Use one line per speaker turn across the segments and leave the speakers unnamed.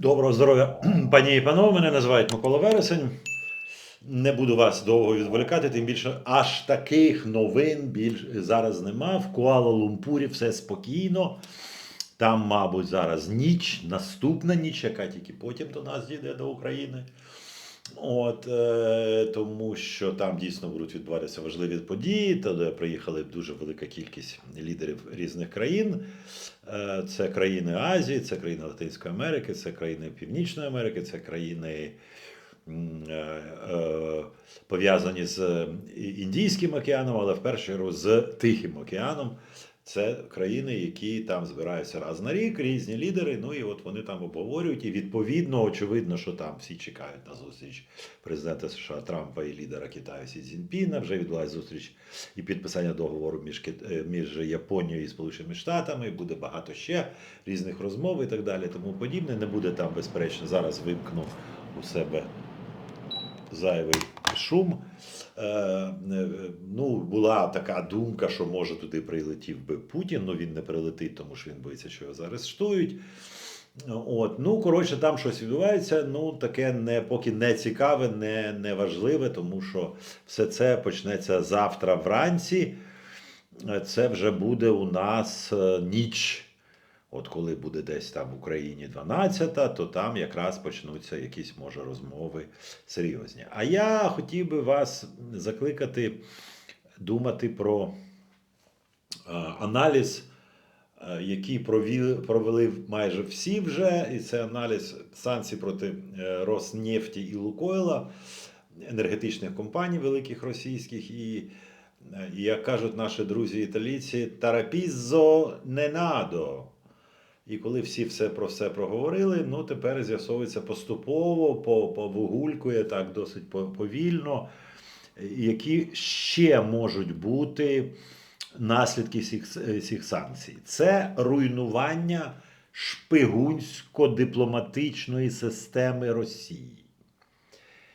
Доброго здоров'я, пані і панове. Мене називають Микола Вересень. Не буду вас довго відволікати, тим більше аж таких новин більш зараз нема. В Куала-Лумпурі все спокійно. Там, мабуть, зараз ніч, наступна ніч, яка тільки потім до нас дійде до України. От, е, тому що там дійсно будуть відбуватися важливі події. Туди приїхали дуже велика кількість лідерів різних країн. Е, це країни Азії, це країни Латинської Америки, це країни Північної Америки, це країни. е, е, Пов'язані з Індійським океаном, але в першу чергу з Тихим океаном. Це країни, які там збираються раз на рік, різні лідери. Ну і от вони там обговорюють. І відповідно, очевидно, що там всі чекають на зустріч президента США Трампа і лідера Китаю Сі Цзіньпіна. Вже відбулася зустріч і підписання договору між е, між Японією і Сполученими Штатами. Буде багато ще різних розмов і так далі. Тому подібне. Не буде там, безперечно, зараз вимкну у себе зайвий шум. Е, е, ну, була така думка, що може туди прилетів би Путін, але він не прилетить, тому що він боїться, що його заарештують. От, ну, коротше, там щось відбувається. Ну, таке не, поки не цікаве, не, не важливе, тому що все це почнеться завтра вранці. Це вже буде у нас е, ніч. От коли буде десь там в Україні 12, то там якраз почнуться якісь, може, розмови серйозні. А я хотів би вас закликати думати про е, аналіз, е, який провели, майже всі вже, і це аналіз санкцій проти е, Роснефті і Лукойла, енергетичних компаній великих російських. І, як кажуть наші друзі італійці, тарапіззо не надо. І коли всі все про все проговорили, ну тепер з'ясовується поступово, по, повигулькує так досить повільно, які ще можуть бути наслідки цих санкцій. Це руйнування шпигунсько-дипломатичної системи Росії.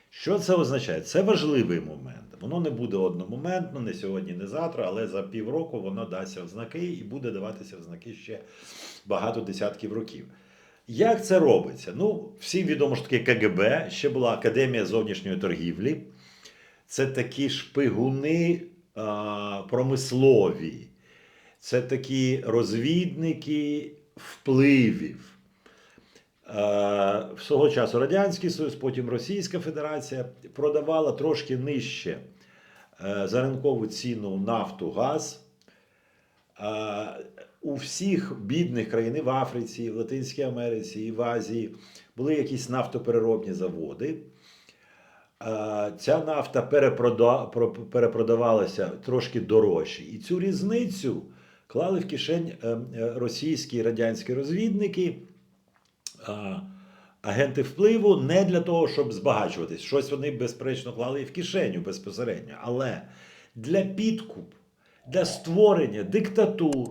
Що це означає? Це важливий момент. Воно не буде одномоментно, не сьогодні, не завтра, але за півроку воно дасться ознаки і буде даватися ознаки ще багато десятків років. Як це робиться? Ну, всім відомо, що таке КГБ, ще була Академія зовнішньої торгівлі. Це такі шпигуни а, промислові, це такі розвідники впливів. Е, Свого часу Радянський Союз, потім Російська Федерація продавала трошки нижче е, за ринкову ціну нафту, газ. Е, У всіх бідних країн в Африці, в Латинській Америці, і в Азії були якісь нафтопереробні заводи. Ця нафта перепродавалася трошки дорожче. І цю різницю клали в кишень російські і радянські розвідники агенти впливу не для того, щоб збагачуватись. Щось вони, безперечно, клали і в кишеню безпосередньо, але для підкуп, для створення диктатур,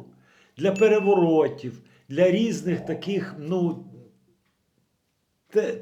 для переворотів, для різних таких, ну.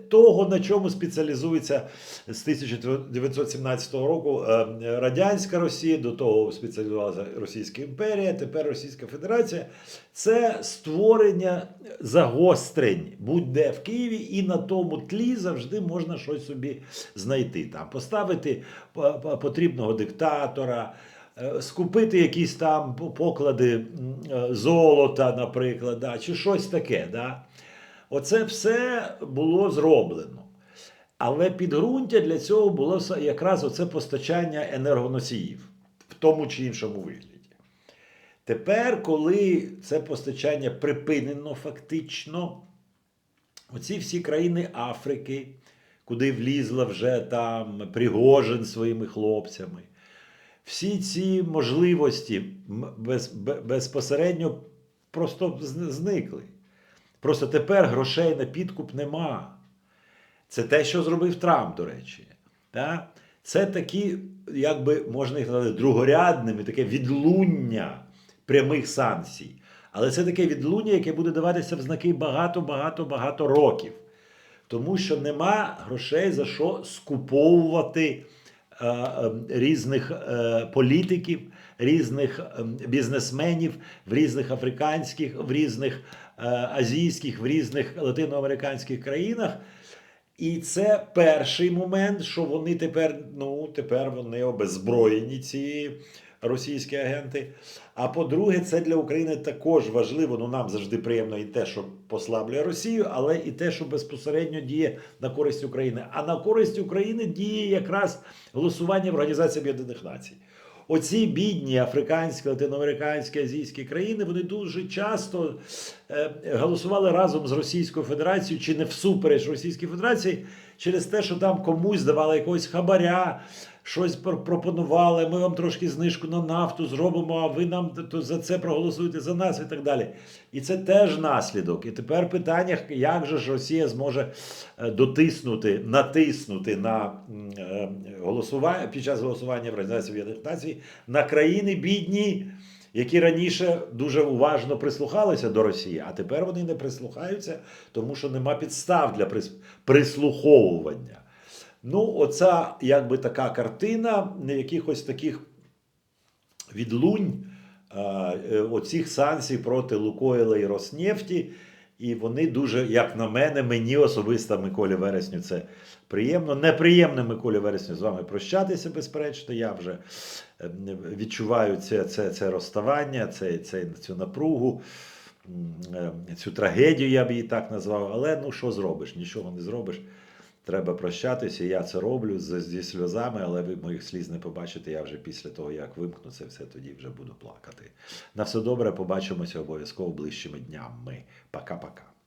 Того, на чому спеціалізується з 1917 року е, Радянська Росія, до того спеціалізувалася Російська імперія, тепер Російська Федерація. Це створення загострень будь-де в Києві, і на тому тлі завжди можна щось собі знайти. Там поставити по- по- потрібного диктатора. е, Скупити якісь там поклади е, золота, наприклад, да, чи щось таке. Да. Оце все було зроблено. Але підґрунтя для цього було якраз оце постачання енергоносіїв в тому чи іншому вигляді. Тепер, коли це постачання припинено фактично, оці всі країни Африки, куди влізла вже там Пригожин своїми хлопцями, всі ці можливості без, безпосередньо просто зникли. Просто тепер грошей на підкуп нема. Це те, що зробив Трамп, до речі. Це такі, як би можна їх назвати, другорядними, таке відлуння прямих санкцій. Але це таке відлуння, яке буде даватися в знаки багато-багато-багато років. Тому що нема грошей за що скуповувати різних е, політиків, різних е, бізнесменів в різних африканських, в різних азійських в різних латиноамериканських країнах. І це перший момент, що вони тепер, ну, тепер вони обезброєні, ці російські агенти. А по-друге, це для України також важливо. Ну нам завжди приємно і те, що послаблює Росію, але і те, що безпосередньо діє на користь України. А на користь України діє якраз голосування в Організації Об'єднаних Націй. Оці бідні африканські, латиноамериканські, азійські країни вони дуже часто е, голосували разом з Російською Федерацією чи не всупереч Російській Федерації через те, що там комусь давали якогось хабаря, щось пропонували. Ми вам трошки знижку на нафту зробимо, а ви нам то за це проголосуєте за нас і так далі. І це теж наслідок. І тепер питання, як же ж Росія зможе е, дотиснути, натиснути на е, голосування під час голосування в Організації Об'єднаних Націй на країни бідні, які раніше дуже уважно прислухалися до Росії, а тепер вони не прислухаються, тому що нема підстав для прис- прислуховування. Ну, оця якби така картина якихось таких відлунь е, оцих санкцій проти Лукойла і Роснефті. І вони дуже, як на мене, мені особисто Миколі Вересню це приємно. Неприємно Миколі Вересню з вами прощатися, безперечно. Я вже е, відчуваю це, це, це розставання, це, це, цю напругу, е, цю трагедію, я б її так назвав. Але ну що зробиш? Нічого не зробиш. Треба прощатися. Я це роблю зі сльозами, але ви моїх сліз не побачите. Я вже після того, як вимкну це все, тоді вже буду плакати. На все добре, побачимося обов'язково ближчими днями. Пока-пока.